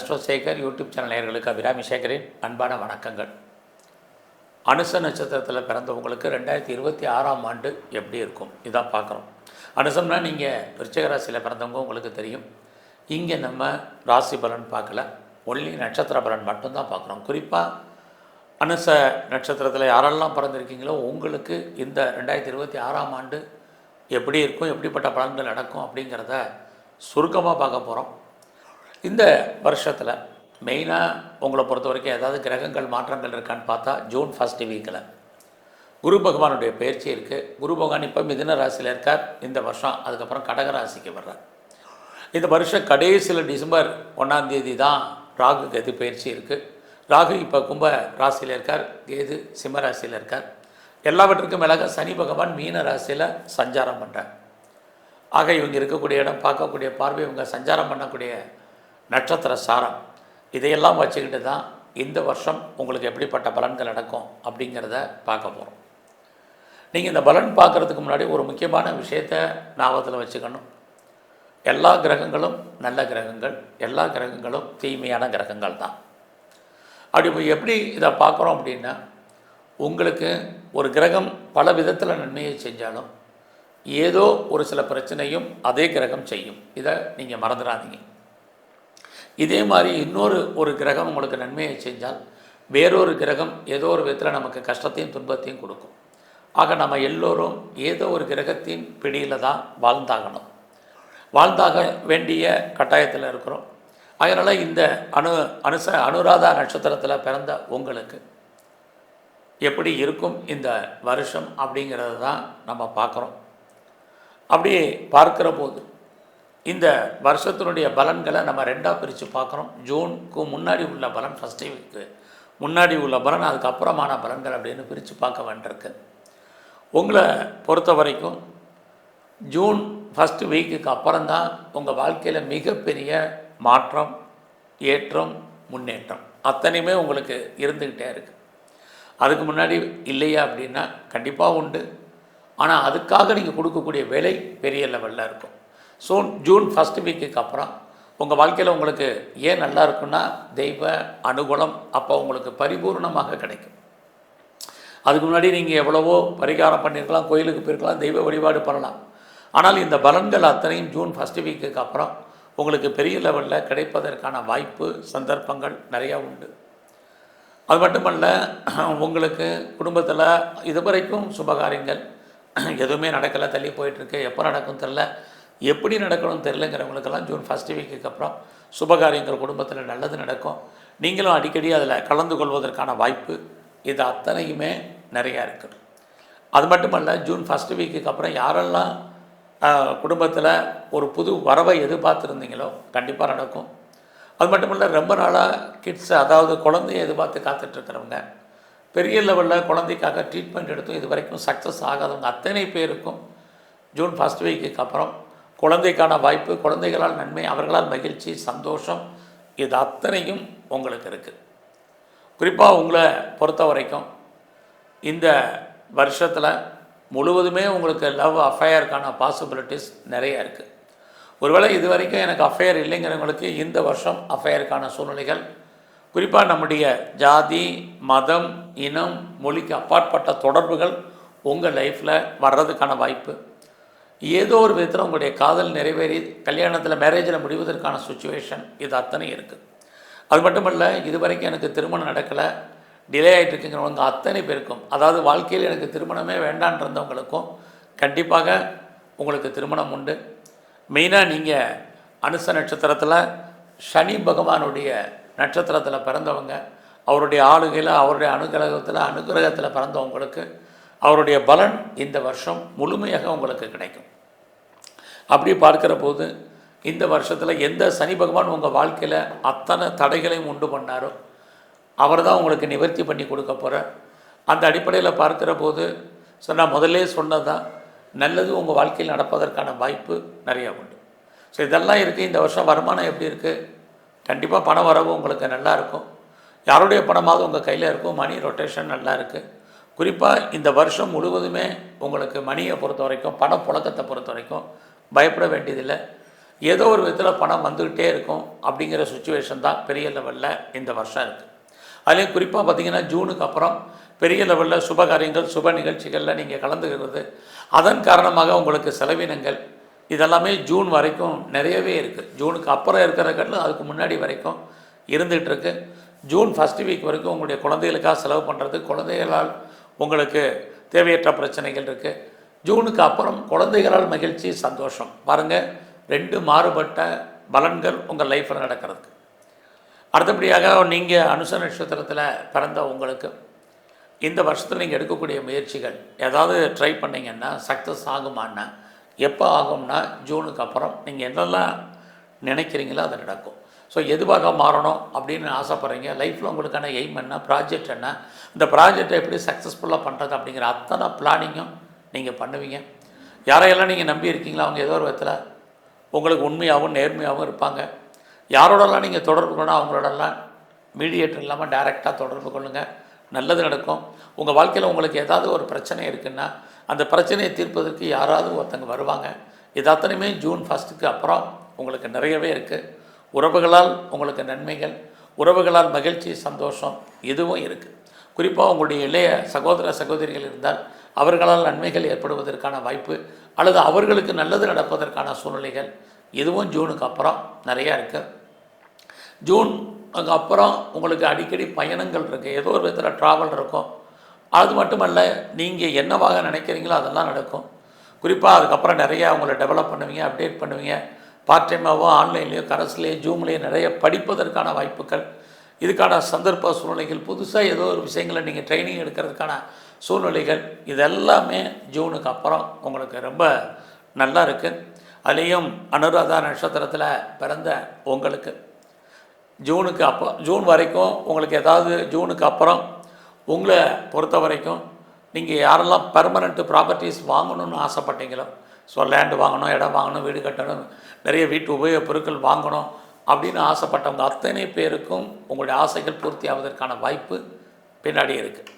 Astro Sekar YouTube channel நேயர்களுக்கு அபிராமி சேகரின் அன்பான வணக்கங்கள். அனுச நட்சத்திரத்தில் பிறந்தவங்களுக்கு ரெண்டாயிரத்தி இருபத்தி ஆறாம் ஆண்டு எப்படி இருக்கும்? இதான் பார்க்குறோம். அனுசம்னா நீங்கள் விருச்சகராசியில் பிறந்தவங்க உங்களுக்கு தெரியும். இங்கே நம்ம ராசி பலன் பார்க்கல. ஒன்லி நட்சத்திர பலன் மட்டும்தான் பார்க்குறோம். குறிப்பாக அனுச நட்சத்திரத்தில் யாரெல்லாம் பிறந்திருக்கீங்களோ உங்களுக்கு இந்த ரெண்டாயிரத்தி இருபத்தி ஆறாம் ஆண்டு எப்படி இருக்கும்? எப்படிப்பட்ட பலன்கள் நடக்கும் அப்படிங்கிறத சுருக்கமாக பார்க்க போகிறோம் இந்த வருஷத்தில் மெயினாக உங்களை பொறுத்த வரைக்கும் ஏதாவது கிரகங்கள் மாற்றங்கள் இருக்கான்னு பார்த்தா ஜூன் ஃபஸ்ட் வீக்கில் குரு பகவானுடைய பயிற்சி இருக்குது குரு பகவான் இப்போ மிதின ராசியில் இருக்கார். இந்த வருஷம் அதுக்கப்புறம் கடக ராசிக்கு வர்றார். இந்த வருஷம் கடைசியில் டிசம்பர் ஒன்றாந்தேதி தான் ராகு கேது பயிற்சி இருக்குது ராகு இப்போ கும்ப ராசியில் இருக்கார். கேது சிம்ம ராசியில் இருக்கார். எல்லாவற்றுக்கும் மேலாக சனி பகவான் மீன ராசியில் சஞ்சாரம் பண்ணுறார் ஆக இவங்க இருக்கக்கூடிய இடம் பார்க்கக்கூடிய பார்வை இவங்க சஞ்சாரம் பண்ணக்கூடிய நட்சத்திர சாரம். இதையெல்லாம் வச்சுக்கிட்டு தான் இந்த வருஷம் உங்களுக்கு எப்படிப்பட்ட பலன்கள் நடக்கும் அப்படிங்கிறத பார்க்க போகிறோம் நீங்கள் இந்த பலன் பார்க்குறதுக்கு முன்னாடி ஒரு முக்கியமான விஷயத்தை ஞாபகத்தில் வச்சுக்கணும். எல்லா கிரகங்களும் நல்ல கிரகங்கள் எல்லா கிரகங்களும் தீமையான கிரகங்கள் தான். அப்படி இப்போ எப்படி இதை பார்க்குறோம் அப்படின்னா உங்களுக்கு ஒரு கிரகம் பல விதத்தில் நன்மையை செஞ்சாலும் ஏதோ ஒரு சில பிரச்சனையும் அதே கிரகம் செய்யும். இதை நீங்கள் மறந்துடாதீங்க. இதே மாதிரி இன்னொரு ஒரு கிரகம் உங்களுக்கு நன்மையை செஞ்சால் வேறொரு கிரகம் ஏதோ ஒரு விதத்தில் நமக்கு கஷ்டத்தையும் துன்பத்தையும் கொடுக்கும். ஆக நம்ம எல்லோரும் ஏதோ ஒரு கிரகத்தின் பிடியில் தான் வாழ்ந்தாகணும். வாழ்ந்தாக வேண்டிய கட்டாயத்தில் இருக்கிறோம். அதனால் இந்த அணு அனுச அனுராதா நட்சத்திரத்தில் பிறந்த உங்களுக்கு எப்படி இருக்கும் இந்த வருஷம் அப்படிங்கிறது தான் நம்ம பார்க்குறோம். அப்படியே பார்க்குற போது இந்த வருஷத்தினுடைய பலன்களை நம்ம ரெண்டாக பிரித்து பார்க்குறோம். ஜூனுக்கு முன்னாடி உள்ள பலன் ஃபஸ்ட் வீக்கு முன்னாடி உள்ள பலன் அதுக்கப்புறமான பலன்கள் அப்படின்னு பிரித்து பார்க்க வேண்டியிருக்கு. உங்களை பொறுத்த வரைக்கும் ஜூன் ஃபஸ்ட்டு வீக்குக்கு அப்புறம் தான் உங்கள் வாழ்க்கையில் மிகப்பெரிய மாற்றம் ஏற்றம் முன்னேற்றம் அத்தனையுமே உங்களுக்கு இருந்துக்கிட்டே இருக்குது அதுக்கு முன்னாடி இல்லையா அப்படின்னா கண்டிப்பாக உண்டு. ஆனால் அதுக்காக நீங்கள் கொடுக்கக்கூடிய விலை பெரிய லெவலில் இருக்கும். ஸோ ஜூன் ஃபஸ்ட் வீக்குக்கு அப்புறம் உங்கள் வாழ்க்கையில் உங்களுக்கு ஏன் நல்லா இருக்குன்னா தெய்வ அனுகூலம் அப்போ உங்களுக்கு பரிபூர்ணமாக கிடைக்கும். அதுக்கு முன்னாடி நீங்கள் எவ்வளவோ பரிகாரம் பண்ணியிருக்கலாம் கோயிலுக்கு போயிருக்கலாம் தெய்வ வழிபாடு பண்ணலாம். ஆனால் இந்த பலன்கள் அத்தனையும் ஜூன் ஃபஸ்ட் வீக்குக்கு அப்புறம் உங்களுக்கு பெரிய லெவலில் கிடைப்பதற்கான வாய்ப்பு சந்தர்ப்பங்கள் நிறையா உண்டு. அது மட்டுமல்ல உங்களுக்கு குடும்பத்தில் இதுவரைக்கும் சுபகாரியங்கள் எதுவுமே நடக்கலை தள்ளி போயிட்டுருக்கு எப்போ நடக்கும் தெரில எப்படி நடக்கணும்னு தெரிலங்கிறவங்களுக்கெல்லாம் ஜூன் ஃபஸ்ட் வீக்குக்கு அப்புறம் சுபகாரியங்கள் குடும்பத்தில் நல்லது நடக்கும். நீங்களும் அடிக்கடி அதில் கலந்து கொள்வதற்கான வாய்ப்பு இது அத்தனையுமே நிறையா இருக்குது அது மட்டுமல்ல ஜூன் ஃபஸ்ட் வீக்குக்கு அப்புறம் யாரெல்லாம் குடும்பத்தில் ஒரு புது வரவை எதிர்பார்த்துருந்தீங்களோ கண்டிப்பாக நடக்கும். அது மட்டும் இல்லை ரொம்ப நாளாக கிட்ஸ் அதாவது குழந்தைய எதிர்பார்த்து காத்துட்ருக்கிறவங்க பெரிய லெவலில் குழந்தைக்காக ட்ரீட்மெண்ட் எடுத்தும் இது வரைக்கும் சக்ஸஸ் ஆகாதவங்க அத்தனை பேருக்கும் ஜூன் ஃபஸ்ட் வீக்குக்கு அப்புறம் குழந்தைக்கான வாய்ப்பு குழந்தைகளால் நன்மை அவர்களால் மகிழ்ச்சி சந்தோஷம் இது அத்தனையும் உங்களுக்கு இருக்குது குறிப்பாக உங்களை பொறுத்த வரைக்கும் இந்த வருஷத்தில் முழுவதுமே உங்களுக்கு லவ் அஃபையருக்கான பாசிபிலிட்டிஸ் நிறைய இருக்குது ஒருவேளை இது வரைக்கும் எனக்கு அஃபையர் இல்லைங்கிறவங்களுக்கு இந்த வருஷம் அஃபையருக்கான சூழ்நிலைகள் குறிப்பாக நம்முடைய ஜாதி மதம் இனம் மொழிக்கு அப்பாற்பட்ட தொடர்புகள் உங்கள் லைஃப்பில் வர்றதுக்கான வாய்ப்பு ஏதோ ஒரு விதத்தில் உங்களுடைய காதல் நிறைவேறி கல்யாணத்தில் மேரேஜில் முடிவதற்கான சுச்சுவேஷன் இது அத்தனை இருக்குது அது மட்டுமல்ல இது வரைக்கும் எனக்கு திருமணம் நடக்கலை டிலே ஆகிட்டு இருக்குங்கிறவங்க அத்தனை பேருக்கும் அதாவது வாழ்க்கையில் எனக்கு திருமணமே வேண்டான் இருந்தவங்களுக்கும் கண்டிப்பாக உங்களுக்கு திருமணம் உண்டு. மெயினாக நீங்கள் அனுச நட்சத்திரத்தில் சனி பகவானுடைய நட்சத்திரத்தில் பிறந்தவங்க அவருடைய ஆளுகையில் அவருடைய அனுகிரகத்தில் அனுகிரகத்தில் பிறந்தவங்களுக்கு அவருடைய பலன் இந்த வருஷம் முழுமையாக உங்களுக்கு கிடைக்கும். அப்படி பார்க்குற போது இந்த வருஷத்தில் எந்த சனி பகவான் உங்கள் வாழ்க்கையில் அத்தனை தடைகளையும் உண்டு பண்ணாரோ அவர் தான் உங்களுக்கு நிவர்த்தி பண்ணி கொடுக்க போகிறார் அந்த அடிப்படையில் பார்க்குற போது ஸோ நான் முதல்லே சொன்னது தான் நல்லது உங்கள் வாழ்க்கையில் நடப்பதற்கான வாய்ப்பு நிறையா உண்டு. ஸோ இதெல்லாம் இருக்குது இந்த வருஷம் வருமானம் எப்படி இருக்குது கண்டிப்பாக பணம் வரவு உங்களுக்கு நல்லா இருக்கும். யாருடைய பணமாவது உங்கள் கையில் இருக்கும்? மணி ரொட்டேஷன் நல்லா இருக்குது குறிப்பாக இந்த வருஷம் முழுவதுமே உங்களுக்கு மணியை பொறுத்த வரைக்கும் பணப்புழக்கத்தை பொறுத்த வரைக்கும் பயப்பட வேண்டியதில்லை. ஏதோ ஒரு விதத்தில் பணம் வந்துக்கிட்டே இருக்கும் அப்படிங்கிற சுச்சுவேஷன் தான் பெரிய லெவலில் இந்த வருஷம் இருக்குது அதுலேயும் குறிப்பாக பார்த்திங்கன்னா ஜூனுக்கு அப்புறம் பெரிய லெவலில் சுப காரியங்கள் சுப நிகழ்ச்சிகளில் நீங்கள் கலந்துக்கிறது. அதன் காரணமாக உங்களுக்கு செலவினங்கள். இதெல்லாமே ஜூன் வரைக்கும் நிறையவே இருக்குது ஜூனுக்கு அப்புறம் இருக்கிற கட்டில் அதுக்கு முன்னாடி வரைக்கும் இருந்துகிட்டு இருக்கு. ஜூன் ஃபஸ்ட் வீக் வரைக்கும் உங்களுடைய குழந்தைகளுக்காக செலவு பண்ணுறது குழந்தைகளால் உங்களுக்கு தேவையற்ற பிரச்சனைகள் இருக்குது ஜூனுக்கு அப்புறம் குழந்தைகளால் மகிழ்ச்சி சந்தோஷம். பாருங்கள் ரெண்டு மாறுபட்ட பலன்கள் உங்கள் லைஃப்பில் நடக்கிறதுக்கு. அடுத்தபடியாக நீங்கள் அனுச நட்சத்திரத்தில் பிறந்த உங்களுக்கு இந்த வருஷத்தில் நீங்கள் எடுக்கக்கூடிய முயற்சிகள் ஏதாவது ட்ரை பண்ணிங்கன்னா சக்ஸஸ் ஆகுமான்னா எப்போ ஆகும்னா ஜூனுக்கு அப்புறம் நீங்கள் என்னெல்லாம் நினைக்கிறீங்களோ அது நடக்கும். ஸோ எதுவாக மாறணும் அப்படின்னு ஆசைப்பட்றீங்க? லைஃப்பில் உங்களுக்கான எய்ம் என்ன? ப்ராஜெக்ட் என்ன? இந்த ப்ராஜெக்டை எப்படி சக்ஸஸ்ஃபுல்லாக பண்ணுறது அப்படிங்கிற அத்தனை பிளானிங்கும் நீங்கள் பண்ணுவீங்க. யாரையெல்லாம் நீங்கள் நம்பி இருக்கீங்களோ அவங்க ஏதோ ஒரு விதத்தில் உங்களுக்கு உண்மையாகவும் நேர்மையாகவும் இருப்பாங்க. யாரோடலாம் நீங்கள் தொடர்பு கொள்ளணும் அவங்களோடலாம் மீடியேட்டர் இல்லாமல் டைரெக்டாக தொடர்பு கொள்ளுங்கள் நல்லது நடக்கும். உங்கள் வாழ்க்கையில் உங்களுக்கு ஏதாவது ஒரு பிரச்சனை இருக்குன்னா அந்த பிரச்சனையை தீர்ப்பதற்கு யாராவது ஒருத்தங்க வருவாங்க. இது அத்தனையுமே ஜூன் ஃபஸ்ட்டுக்கு அப்புறம் உங்களுக்கு நிறையவே இருக்குது உறவுகளால் உங்களுக்கு நன்மைகள் உறவுகளால் மகிழ்ச்சி சந்தோஷம் இதுவும் இருக்குது குறிப்பாக உங்களுடைய இளைய சகோதர சகோதரிகள் இருந்தால் அவர்களால் நன்மைகள் ஏற்படுவதற்கான வாய்ப்பு அல்லது அவர்களுக்கு நல்லது நடப்பதற்கான சூழ்நிலைகள் இதுவும் ஜூனுக்கு அப்புறம் நிறையா இருக்குது ஜூன் அங்கே அப்புறம் உங்களுக்கு அடிக்கடி பயணங்கள் இருக்குது ஏதோ ஒரு விதத்தில் ட்ராவல் இருக்கும். அது மட்டுமல்ல நீங்கள் என்னவாக நினைக்கிறீங்களோ அதெல்லாம் நடக்கும். குறிப்பாக அதுக்கப்புறம் நிறையா உங்களை டெவலப் பண்ணுவீங்க அப்டேட் பண்ணுவீங்க. பார்ட் டைமாகவோ ஆன்லைன்லேயோ கரஸ்லேயோ ஜூம்லேயோ நிறைய படிப்பதற்கான வாய்ப்புகள். இதுக்கான சந்தர்ப்ப சூழ்நிலைகள் புதுசாக ஏதோ ஒரு விஷயங்களை நீங்கள் ட்ரைனிங் எடுக்கிறதுக்கான சூழ்நிலைகள் இதெல்லாமே ஜூனுக்கு அப்புறம் உங்களுக்கு ரொம்ப நல்லா இருக்குது அதுலேயும் அனுராதா நட்சத்திரத்தில் பிறந்த உங்களுக்கு. ஜூனுக்கு அப்போ ஜூன் வரைக்கும் உங்களுக்கு ஏதாவது ஜூனுக்கு அப்புறம் உங்களை பொறுத்த வரைக்கும் நீங்கள் யாரெல்லாம் பெர்மனண்ட்டு ப்ராப்பர்ட்டிஸ் வாங்கணும்னு ஆசைப்பட்டீங்களோ ஸோ லேண்டு வாங்கணும் இடம் வாங்கணும் வீடு கட்டணும் நிறைய வீட்டு உபயோகப் பொருட்கள் வாங்கணும் அப்படின்னு ஆசைப்பட்டவங்க அத்தனை பேருக்கும் உங்களுடைய ஆசைகள் பூர்த்தி ஆவதற்கான வாய்ப்பு பின்னாடி இருக்குது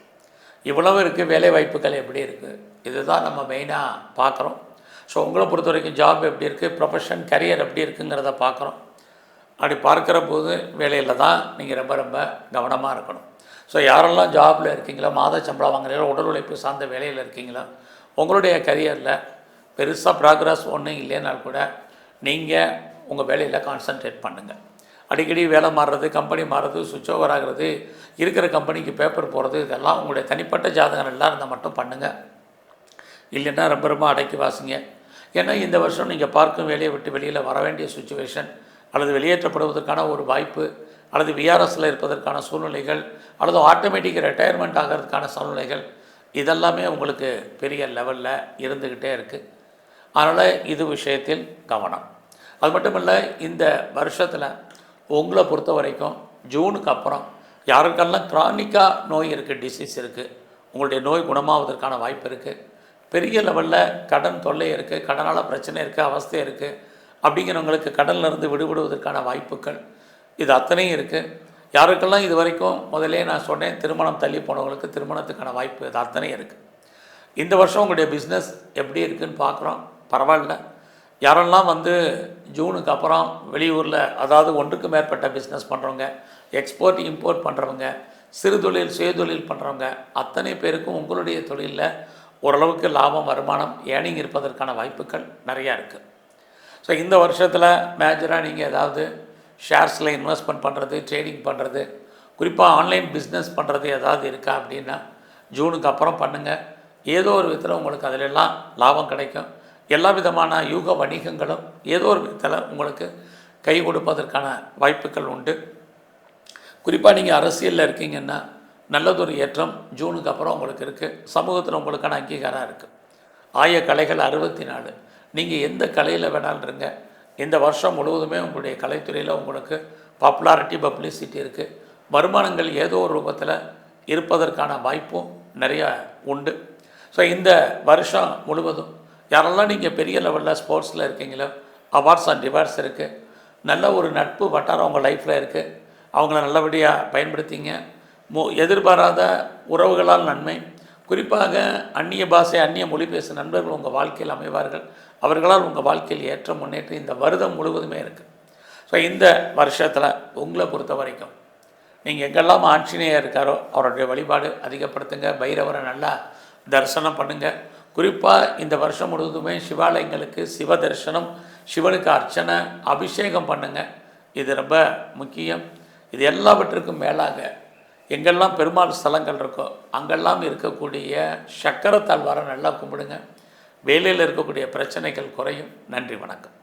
இவ்வளவு இருக்குது வேலை வாய்ப்புகள் எப்படி இருக்குது இதுதான் நம்ம மெயினாக பார்க்குறோம். ஸோ உங்களை பொறுத்த வரைக்கும் ஜாப் எப்படி இருக்குது ப்ரொஃபஷன் கரியர் எப்படி இருக்குங்கிறத பார்க்குறோம். அப்படி பார்க்குற போது வேலையில் தான் நீங்கள் ரொம்ப ரொம்ப கவனமாக இருக்கணும். ஸோ யாரெல்லாம் ஜாபில் இருக்கீங்களோ மாத சம்பளம் வாங்குறீங்களோ உடல் உழைப்பு சார்ந்த வேலையில் இருக்கீங்களோ உங்களுடைய கரியரில் பெருசாக ப்ராக்ரஸ் ஒன்றும் இல்லைனால் கூட நீங்கள் உங்கள் வேலையில் கான்சன்ட்ரேட் பண்ணுங்கள் அடிக்கடி வேலை மாறுறது கம்பெனி மாறுறது சுவிட்ச் ஓவர் ஆகிறது இருக்கிற கம்பெனிக்கு பேப்பர் போகிறது இதெல்லாம் உங்களுடைய தனிப்பட்ட ஜாதகம் எல்லாம் இருந்தால் மட்டும் பண்ணுங்கள் இல்லைன்னா ரொம்ப ரொம்ப அடக்கி வாசிங்க. ஏன்னா இந்த வருஷம் நீங்கள் பார்க்கும் வேலையை விட்டு வெளியில் வர வேண்டிய சுச்சுவேஷன் அல்லது வெளியேற்றப்படுவதற்கான ஒரு வாய்ப்பு அல்லது விஆர்எஸில் இருப்பதற்கான சூழ்நிலைகள் அல்லது ஆட்டோமேட்டிக் ரிட்டையர்மெண்ட் ஆகிறதுக்கான சூழ்நிலைகள் இதெல்லாமே உங்களுக்கு பெரிய லெவலில் இருந்துக்கிட்டே இருக்குது அதனால் இது விஷயத்தில் கவனம். அது மட்டும் இல்லை இந்த வருஷத்தில் உங்களை பொறுத்த வரைக்கும் ஜூனுக்கு அப்புறம் யாருக்கெல்லாம் க்ரானிக்காக நோய் இருக்குது டிசீஸ் இருக்குது உங்களுடைய நோய் குணமாவதற்கான வாய்ப்பு இருக்குது பெரிய லெவலில் கடன் தொல்லை இருக்குது கடனால் பிரச்சனை இருக்குது அவஸ்தை இருக்குது அப்படிங்கிறவங்களுக்கு கடன்லேருந்து விடுபடுவதற்கான வாய்ப்புகள் இது அத்தனையும் இருக்குது யாருக்கெல்லாம் இது வரைக்கும் முதலே நான் சொன்னேன் திருமணம் தள்ளி போனவங்களுக்கு திருமணத்துக்கான வாய்ப்பு இது அத்தனையும் இருக்குது இந்த வருஷம் உங்களுடைய பிஸ்னஸ் எப்படி இருக்குன்னு பார்க்குறோம். பரவாயில்ல. யாரெல்லாம் வந்து ஜூனுக்கு அப்புறம் வெளியூரில் அதாவது ஒன்றுக்கு மேற்பட்ட பிஸ்னஸ் பண்ணுறவங்க எக்ஸ்போர்ட் இம்போர்ட் பண்ணுறவங்க சிறு தொழில் சுயதொழில் பண்ணுறவங்க அத்தனை பேருக்கும் உங்களுடைய தொழிலில் ஓரளவுக்கு லாபம் வருமானம் ஏர்னிங் இருப்பதற்கான வாய்ப்புகள் நிறையா இருக்குது ஸோ இந்த வருஷத்தில் மேஜராக நீங்கள் ஏதாவது ஷேர்ஸில் இன்வெஸ்ட்மெண்ட் பண்ணுறது ட்ரேடிங் பண்ணுறது குறிப்பாக ஆன்லைன் பிஸ்னஸ் பண்ணுறது ஏதாவது இருக்கா அப்படின்னா ஜூனுக்கு அப்புறம் பண்ணுங்கள் ஏதோ ஒரு விதத்தில் உங்களுக்கு அதிலெல்லாம் லாபம் கிடைக்கும். எல்லா விதமான யூக வணிகங்களும் ஏதோ ஒரு விதத்தில் உங்களுக்கு கை கொடுப்பதற்கான வாய்ப்புகள் உண்டு. குறிப்பாக நீங்கள் அரசியலில் இருக்கீங்கன்னா நல்லதொரு ஏற்றம் ஜூனுக்கு அப்புறம் உங்களுக்கு இருக்குது சமூகத்தில் உங்களுக்கான அங்கீகாரம் இருக்குது ஆய கலைகள் அறுபத்தி நாலு நீங்கள் எந்த கலையில் வேணாலும் இருங்க. இந்த வருஷம் முழுவதுமே உங்களுடைய கலைத்துறையில் உங்களுக்கு பாப்புலாரிட்டி பப்ளிசிட்டி இருக்குது வருமானங்கள் ஏதோ ஒரு ரூபத்தில் இருப்பதற்கான வாய்ப்பும் நிறையா உண்டு. ஸோ இந்த வருஷம் முழுவதும் யாரெல்லாம் நீங்கள் பெரிய லெவலில் ஸ்போர்ட்ஸில் இருக்கீங்களோ அவார்ட்ஸ் அண்ட் ரிவார்ட்ஸ் இருக்குது நல்ல ஒரு நட்பு வட்டாரம் உங்கள் லைஃப்பில் இருக்குது அவங்கள நல்லபடியாக பயன்படுத்திங்க. மு எதிர்பாராத உறவுகளால் நன்மை. குறிப்பாக அந்நிய பாஷை அந்நிய மொழி பேசும் நண்பர்கள் உங்கள் வாழ்க்கையில் அமைவார்கள். அவர்களால் உங்கள் வாழ்க்கையில் ஏற்ற முன்னேற்றம் இந்த வருடம் முழுவதுமே இருக்குது ஸோ இந்த வருஷத்தில் உங்களை பொறுத்த வரைக்கும் நீங்கள் எங்கெல்லாம் ஆஞ்சநேயர் இருக்காரோ அவருடைய வழிபாடு அதிகப்படுத்துங்க. பைரவரை நல்லா தரிசனம் பண்ணுங்கள் குறிப்பாக இந்த வருஷம் முழுவதுமே சிவாலயங்களுக்கு சிவ தரிசனம் சிவனுக்கு அர்ச்சனை அபிஷேகம் பண்ணுங்கள் இது ரொம்ப முக்கியம். இது எல்லாவற்றுக்கும் மேலாக எங்கெல்லாம் பெருமாள் ஸ்தலங்கள் இருக்கோ அங்கெல்லாம் இருக்கக்கூடிய சக்கரத்தால் வர நல்லா கும்பிடுங்க. வேலையில் இருக்கக்கூடிய பிரச்சனைகள் குறையும். நன்றி வணக்கம்.